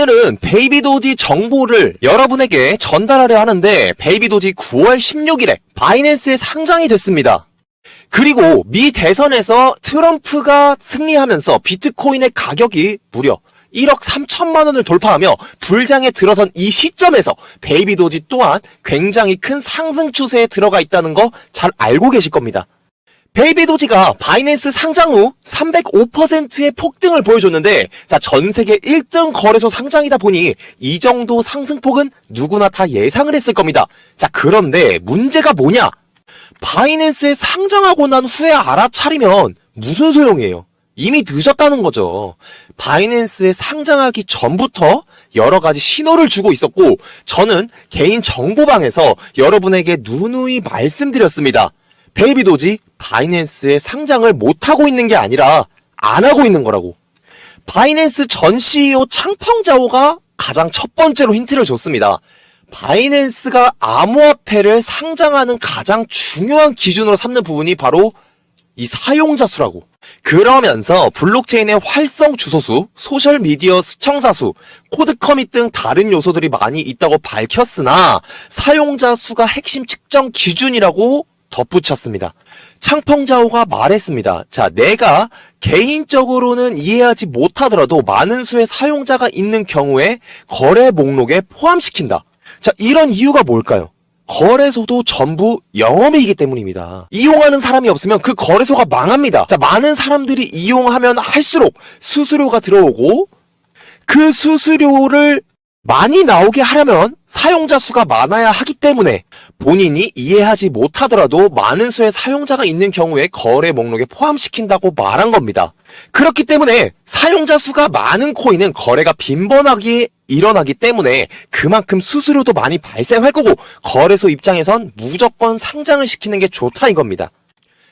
오늘은 베이비도지 정보를 여러분에게 전달하려 하는데 베이비도지 9월 16일에 바이낸스에 상장이 됐습니다. 그리고 미 대선에서 트럼프가 승리하면서 비트코인의 가격이 무려 1억 3천만 원을 돌파하며 불장에 들어선 이 시점에서 베이비도지 또한 굉장히 큰 상승 추세에 들어가 있다는 거 잘 알고 계실 겁니다. 베이비도지가 바이낸스 상장 후 305%의 폭등을 보여줬는데 자, 전 세계 1등 거래소 상장이다 보니 이 정도 상승폭은 누구나 다 예상을 했을 겁니다. 자, 그런데 문제가 뭐냐? 바이낸스에 상장하고 난 후에 알아차리면 무슨 소용이에요? 이미 늦었다는 거죠. 바이낸스에 상장하기 전부터 여러 가지 신호를 주고 있었고, 저는 개인 정보방에서 여러분에게 누누이 말씀드렸습니다. 베이비도지 바이낸스에 상장을 못하고 있는 게 아니라 안 하고 있는 거라고. 바이낸스 전 CEO 창펑자오가 가장 첫 번째로 힌트를 줬습니다. 바이낸스가 암호화폐를 상장하는 가장 중요한 기준으로 삼는 부분이 바로 이 사용자 수라고. 그러면서 블록체인의 활성 주소 수, 소셜 미디어 시청자 수, 코드 커밋 등 다른 요소들이 많이 있다고 밝혔으나 사용자 수가 핵심 측정 기준이라고 덧붙였습니다. 창펑자오가 말했습니다. 자, 내가 개인적으로는 이해하지 못하더라도 많은 수의 사용자가 있는 경우에 거래 목록에 포함시킨다. 자, 이런 이유가 뭘까요? 거래소도 전부 영업이기 때문입니다. 이용하는 사람이 없으면 그 거래소가 망합니다. 자, 많은 사람들이 이용하면 할수록 수수료가 들어오고 그 수수료를 많이 나오게 하려면 사용자 수가 많아야 하기 때문에 본인이 이해하지 못하더라도 많은 수의 사용자가 있는 경우에 거래 목록에 포함시킨다고 말한 겁니다. 그렇기 때문에 사용자 수가 많은 코인은 거래가 빈번하게 일어나기 때문에 그만큼 수수료도 많이 발생할 거고 거래소 입장에선 무조건 상장을 시키는 게 좋다 이겁니다.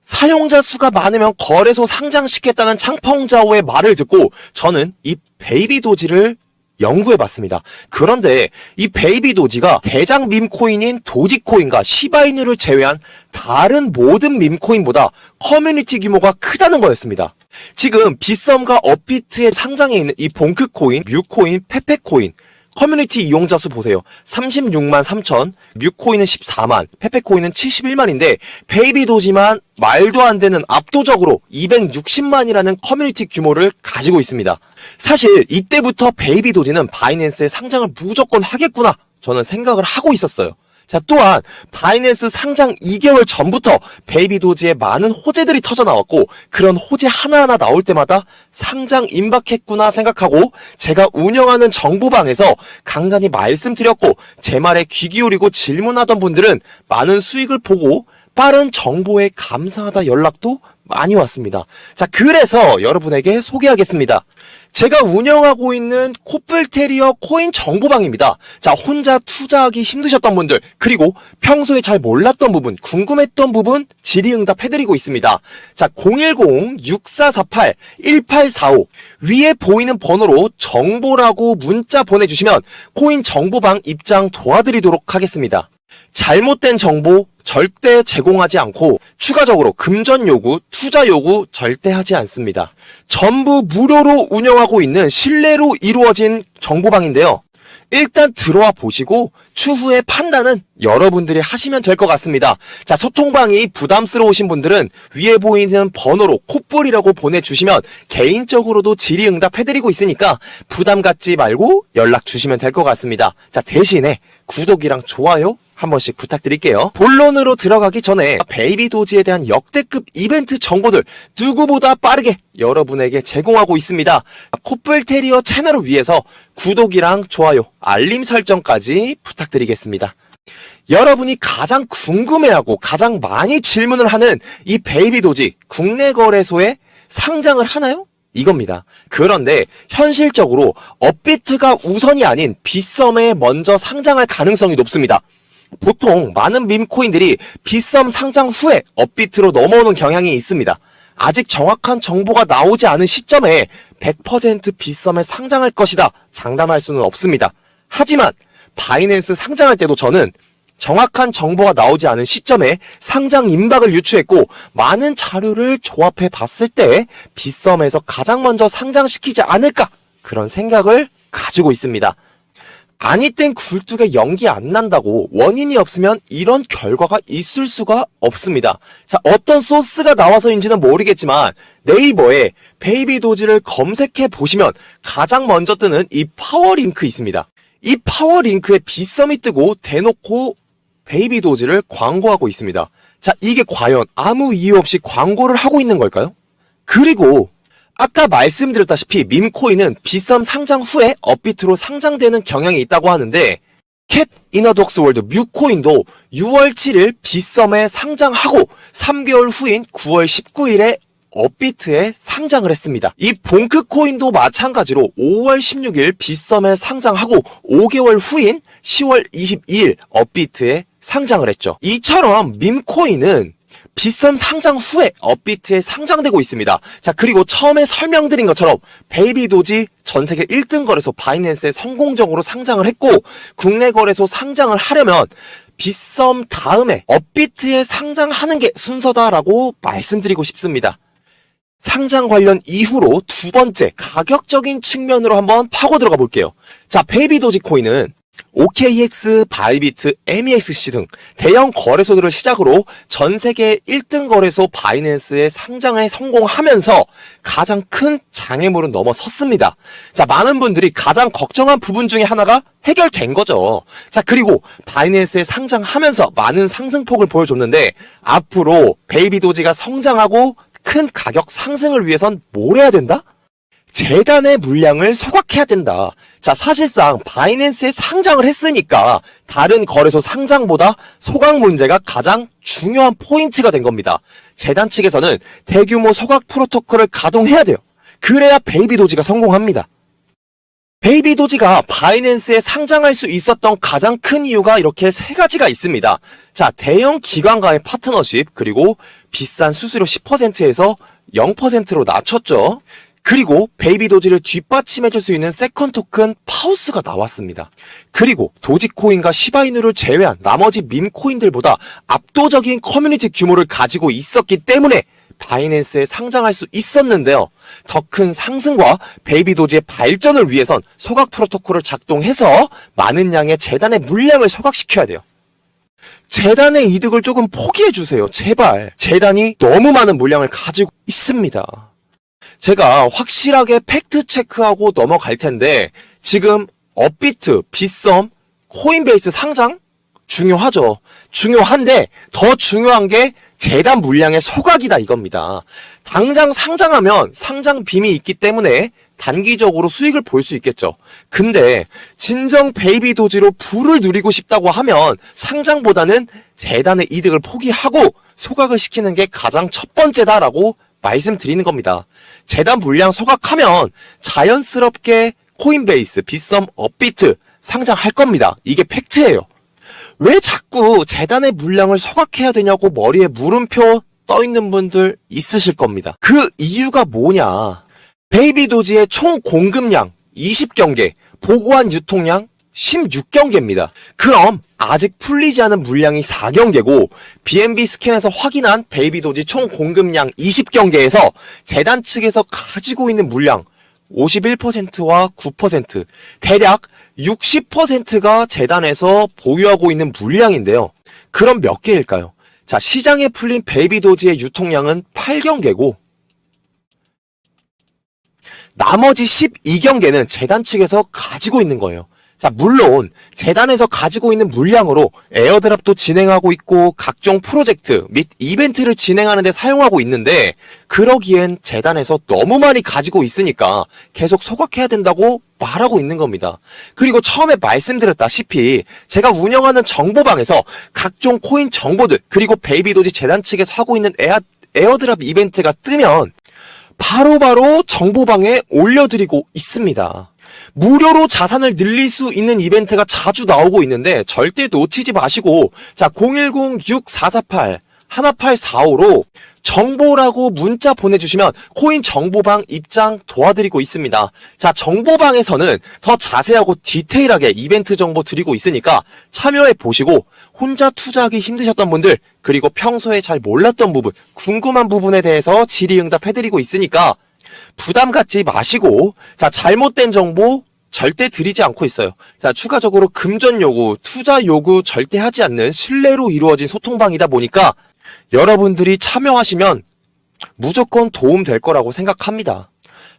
사용자 수가 많으면 거래소 상장시켰다는 창펑자오의 말을 듣고 저는 이 베이비 도지를 연구해 봤습니다. 그런데 이 베이비 도지가 대장 밈코인인 도지코인과 시바이누를 제외한 다른 모든 밈코인보다 커뮤니티 규모가 크다는 거였습니다. 지금 빗썸과 업비트에 상장해 있는 이 봉크코인, 뮤코인, 페페코인 커뮤니티 이용자 수 보세요. 36만 3천, 뮤코인은 14만, 페페코인은 71만인데 베이비 도지만 말도 안 되는 압도적으로 260만이라는 커뮤니티 규모를 가지고 있습니다. 사실 이때부터 베이비 도지는 바이낸스에 상장을 무조건 하겠구나 저는 생각을 하고 있었어요. 자, 또한 바이낸스 상장 2개월 전부터 베이비 도지에 많은 호재들이 터져 나왔고 그런 호재 하나하나 나올 때마다 상장 임박했구나 생각하고 제가 운영하는 정보방에서 간간히 말씀드렸고 제 말에 귀 기울이고 질문하던 분들은 많은 수익을 보고 빠른 정보에 감사하다 연락도 많이 왔습니다. 자, 그래서 여러분에게 소개하겠습니다. 제가 운영하고 있는 코뿔테리어 코인 정보방입니다. 자, 혼자 투자하기 힘드셨던 분들, 그리고 평소에 잘 몰랐던 부분, 궁금했던 부분 질의응답 해드리고 있습니다. 자, 010-6448-1845 위에 보이는 번호로 정보라고 문자 보내주시면 코인 정보방 입장 도와드리도록 하겠습니다. 잘못된 정보 절대 제공하지 않고 추가적으로 금전 요구, 투자 요구 절대 하지 않습니다. 전부 무료로 운영하고 있는 신뢰로 이루어진 정보방인데요. 일단 들어와 보시고 추후에 판단은 여러분들이 하시면 될 것 같습니다. 자, 소통방이 부담스러우신 분들은 위에 보이는 번호로 콧불이라고 보내주시면 개인적으로도 질의응답 해드리고 있으니까 부담 갖지 말고 연락 주시면 될 것 같습니다. 자, 대신에 구독이랑 좋아요 한 번씩 부탁드릴게요. 본론으로 들어가기 전에 베이비 도지에 대한 역대급 이벤트 정보들 누구보다 빠르게 여러분에게 제공하고 있습니다. 코뿔 테리어 채널을 위해서 구독이랑 좋아요, 알림 설정까지 부탁드리겠습니다. 여러분이 가장 궁금해하고 가장 많이 질문을 하는 이 베이비 도지 국내 거래소에 상장을 하나요? 이겁니다. 그런데 현실적으로 업비트가 우선이 아닌 빗썸에 먼저 상장할 가능성이 높습니다. 보통 많은 밈코인들이 빗썸 상장 후에 업비트로 넘어오는 경향이 있습니다. 아직 정확한 정보가 나오지 않은 시점에 100% 빗썸에 상장할 것이다 장담할 수는 없습니다. 하지만 바이낸스 상장할 때도 저는 정확한 정보가 나오지 않은 시점에 상장 임박을 유추했고 많은 자료를 조합해 봤을 때 빗썸에서 가장 먼저 상장시키지 않을까 그런 생각을 가지고 있습니다. 아니 땐 굴뚝에 연기 안 난다고 원인이 없으면 이런 결과가 있을 수가 없습니다. 자, 어떤 소스가 나와서인지는 모르겠지만 네이버에 베이비 도지를 검색해 보시면 가장 먼저 뜨는 이 파워링크 있습니다. 이 파워링크에 빗썸이 뜨고 대놓고 베이비 도지를 광고하고 있습니다. 자, 이게 과연 아무 이유 없이 광고를 하고 있는 걸까요? 그리고 아까 말씀드렸다시피 밈코인은 비썸 상장 후에 업비트로 상장되는 경향이 있다고 하는데 캣 이너독스 월드 뮤코인도 6월 7일 비썸에 상장하고 3개월 후인 9월 19일에 업비트에 상장을 했습니다. 이 봉크 코인도 마찬가지로 5월 16일 비썸에 상장하고 5개월 후인 10월 22일 업비트에 상장을 했죠. 이처럼 밈코인은 비썸 상장 후에 업비트에 상장되고 있습니다. 자, 그리고 처음에 설명드린 것처럼 베이비 도지 전 세계 1등 거래소 바이낸스에 성공적으로 상장을 했고 국내 거래소 상장을 하려면 비썸 다음에 업비트에 상장하는 게 순서다라고 말씀드리고 싶습니다. 상장 관련 이후로 두 번째 가격적인 측면으로 한번 파고 들어가 볼게요. 자, 베이비 도지 코인은 OKX, 바이비트, MEXC 등 대형 거래소들을 시작으로 전 세계 1등 거래소 바이낸스에 상장에 성공하면서 가장 큰 장애물은 넘어섰습니다. 자, 많은 분들이 가장 걱정한 부분 중에 하나가 해결된 거죠. 자, 그리고 바이낸스에 상장하면서 많은 상승폭을 보여줬는데 앞으로 베이비 도지가 성장하고 큰 가격 상승을 위해선 뭘 해야 된다? 재단의 물량을 소각해야 된다. 자, 사실상 바이낸스에 상장을 했으니까 다른 거래소 상장보다 소각 문제가 가장 중요한 포인트가 된 겁니다. 재단 측에서는 대규모 소각 프로토콜을 가동해야 돼요. 그래야 베이비 도지가 성공합니다. 베이비 도지가 바이낸스에 상장할 수 있었던 가장 큰 이유가 이렇게 세 가지가 있습니다. 자, 대형 기관과의 파트너십, 그리고 비싼 수수료 10%에서 0%로 낮췄죠. 그리고 베이비 도지를 뒷받침해줄 수 있는 세컨 토큰 파우스가 나왔습니다. 그리고 도지코인과 시바이누를 제외한 나머지 밈 코인들보다 압도적인 커뮤니티 규모를 가지고 있었기 때문에 바이낸스에 상장할 수 있었는데요. 더 큰 상승과 베이비 도지의 발전을 위해선 소각 프로토콜을 작동해서 많은 양의 재단의 물량을 소각시켜야 돼요. 재단의 이득을 조금 포기해 주세요. 제발. 재단이 너무 많은 물량을 가지고 있습니다. 제가 확실하게 팩트 체크하고 넘어갈 텐데 지금 업비트, 빗썸, 코인베이스 상장 중요하죠. 중요한데 더 중요한 게 재단 물량의 소각이다 이겁니다. 당장 상장하면 상장 빔이 있기 때문에 단기적으로 수익을 볼 수 있겠죠. 근데 진정 베이비 도지로 부를 누리고 싶다고 하면 상장보다는 재단의 이득을 포기하고 소각을 시키는 게 가장 첫 번째다라고 말씀드리는 겁니다. 재단 물량 소각하면 자연스럽게 코인베이스, 빗썸, 업비트 상장할 겁니다. 이게 팩트예요. 왜 자꾸 재단의 물량을 소각해야 되냐고 머리에 물음표 떠 있는 분들 있으실 겁니다. 그 이유가 뭐냐? 베이비 도지의 총 공급량 20경계, 보고한 유통량 16경계입니다. 그럼 아직 풀리지 않은 물량이 4경계고 BNB 스캔에서 확인한 베이비 도지 총 공급량 20경계에서 재단 측에서 가지고 있는 물량 51%와 9% 대략 60%가 재단에서 보유하고 있는 물량인데요. 그럼 몇 개일까요? 자, 시장에 풀린 베이비 도지의 유통량은 8경계고 나머지 12경계는 재단 측에서 가지고 있는 거예요. 자, 물론 재단에서 가지고 있는 물량으로 에어드랍도 진행하고 있고 각종 프로젝트 및 이벤트를 진행하는 데 사용하고 있는데 그러기엔 재단에서 너무 많이 가지고 있으니까 계속 소각해야 된다고 말하고 있는 겁니다. 그리고 처음에 말씀드렸다시피 제가 운영하는 정보방에서 각종 코인 정보들 그리고 베이비도지 재단 측에서 하고 있는 에어, 에어드랍 이벤트가 뜨면 바로바로 정보방에 올려드리고 있습니다. 무료로 자산을 늘릴 수 있는 이벤트가 자주 나오고 있는데 절대 놓치지 마시고 자 010-6448 1845로 정보라고 문자 보내주시면 코인 정보방 입장 도와드리고 있습니다. 자, 정보방에서는 더 자세하고 디테일하게 이벤트 정보 드리고 있으니까 참여해 보시고 혼자 투자하기 힘드셨던 분들 그리고 평소에 잘 몰랐던 부분, 궁금한 부분에 대해서 질의응답 해드리고 있으니까 부담 갖지 마시고 자 잘못된 정보 절대 드리지 않고 있어요. 자, 추가적으로 금전 요구, 투자 요구 절대 하지 않는 신뢰로 이루어진 소통방이다 보니까 여러분들이 참여하시면 무조건 도움 될 거라고 생각합니다.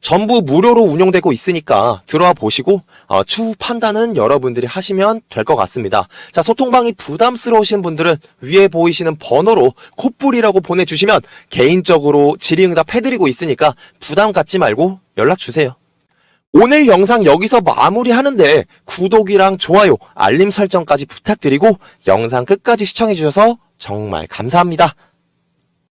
전부 무료로 운영되고 있으니까 들어와 보시고 어, 추후 판단은 여러분들이 하시면 될 것 같습니다. 자 소통방이 부담스러우신 분들은 위에 보이시는 번호로 콧불이라고 보내주시면 개인적으로 질의응답 해드리고 있으니까 부담 갖지 말고 연락 주세요. 오늘 영상 여기서 마무리하는데 구독이랑 좋아요, 알림 설정까지 부탁드리고 영상 끝까지 시청해주셔서 정말 감사합니다.